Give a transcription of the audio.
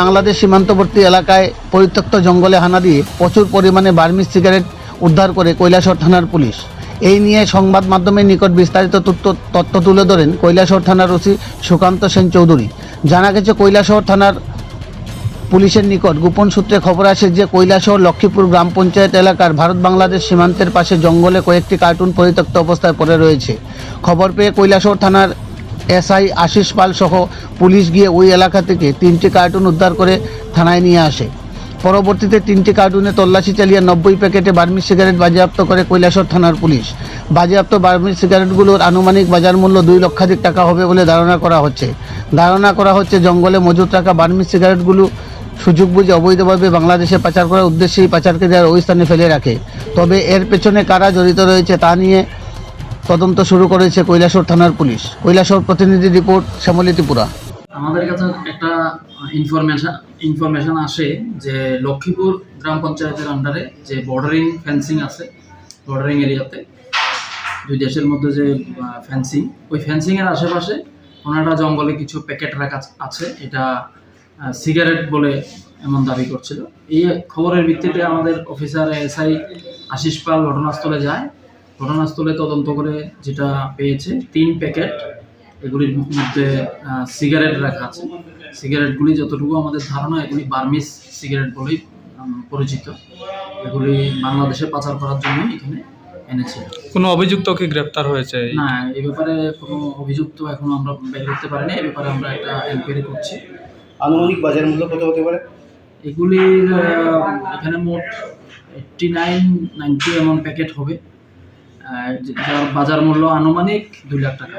বাংলাদেশ সীমান্তবর্তী এলাকায় পরিত্যক্ত জঙ্গলে হানা দিয়ে প্রচুর পরিমাণে বার্মিজ সিগারেট উদ্ধার করে কৈলাসর থানার পুলিশ। এই নিয়ে সংবাদ মাধ্যমের নিকট বিস্তারিত তথ্য তুলে ধরেন কৈলাসর থানার ওসি সুকান্ত সেন চৌধুরী। জানা গেছে, কৈলাসহর থানার পুলিশের নিকট গোপন সূত্রে খবর আসে যে কৈলাসহর লক্ষ্মীপুর গ্রাম পঞ্চায়েত এলাকার ভারত বাংলাদেশ সীমান্তের পাশে জঙ্গলে কয়েকটি কার্টুন পরিত্যক্ত অবস্থায় পড়ে রয়েছে। খবর পেয়ে কৈলাসহর থানার এসআই আশিস পাল সহ পুলিশ গিয়ে ওই এলাকা থেকে তিনটি কার্টুন উদ্ধার করে থানায় নিয়ে আসে। পরবর্তীতে তিনটি কার্টুনে তল্লাশি চালিয়ে নব্বই প্যাকেটে বার্মিজ সিগারেট বাজেয়াপ্ত করে কৈলাসর থানার পুলিশ। বাজেয়াপ্ত বার্মিজ সিগারেটগুলোর আনুমানিক বাজার মূল্য দুই লক্ষাধিক টাকা হবে বলে ধারণা করা হচ্ছে। ধারণা করা হচ্ছে জঙ্গলে মজুত রাখা বার্মিজ সিগারেটগুলো সুযোগ বুঝে অবৈধভাবে বাংলাদেশে পাচার করার উদ্দেশ্যেই পাচারকে পাচারকারীরা ওই স্থানে ফেলে রাখে। তবে এর পেছনে কারা জড়িত রয়েছে তা নিয়ে তদন্ত শুরু করেছে কৈলাসহর থানার পুলিশ। কৈলাসহর প্রতিনিধি রিপোর্ট, শ্যামলী ত্রিপুরা। আমাদের কাছে একটা ইনফরমেশন ইনফরমেশন আসে যে লক্ষ্মীপুর গ্রাম পঞ্চায়েতের আন্ডারে যে বর্ডারিং ফেন্সিং আছে বর্ডারিং এরিয়াতে, দুই দেশের মধ্যে যে ফেন্সিং ওই ফেন্সিংয়ের আশেপাশে একটা জঙ্গলে কিছু প্যাকেট রাখা আছে এটা সিগারেট বলে এমন দাবি করছিল। এই খবরের ভিত্তিতে আমাদের অফিসার এসআই আশিস পাল ঘটনাস্থলে যায়। ঘটনাস্থলে তদন্ত করে যেটা পেয়েছে তিন প্যাকেট এগুলির মধ্যে সিগারেট রাখা আছে। সিগারেটগুলি যতটুকু আমাদের ধারণা এগুলি বার্মিস সিগারেট বলেই পরিচিত। এগুলি বাংলাদেশে পাচার করার জন্য এখানে এনেছিল কোনো অভিযুক্ত কি গ্রেপ্তার হয়েছে? না এ ব্যাপারে কোনো অভিযুক্ত এখনও আমরা বের করতে পারিনি। এই ব্যাপারে আমরা একটা এনকোয়ারি করছি। আনুমানিক বাজার মূল্য কত হতে পারে? এগুলির এখানে মোট এইটটি নাইন নাইনটি এমন প্যাকেট হবে। যার বাজার মূল্য আনুমানিক দুই লাখ টাকা।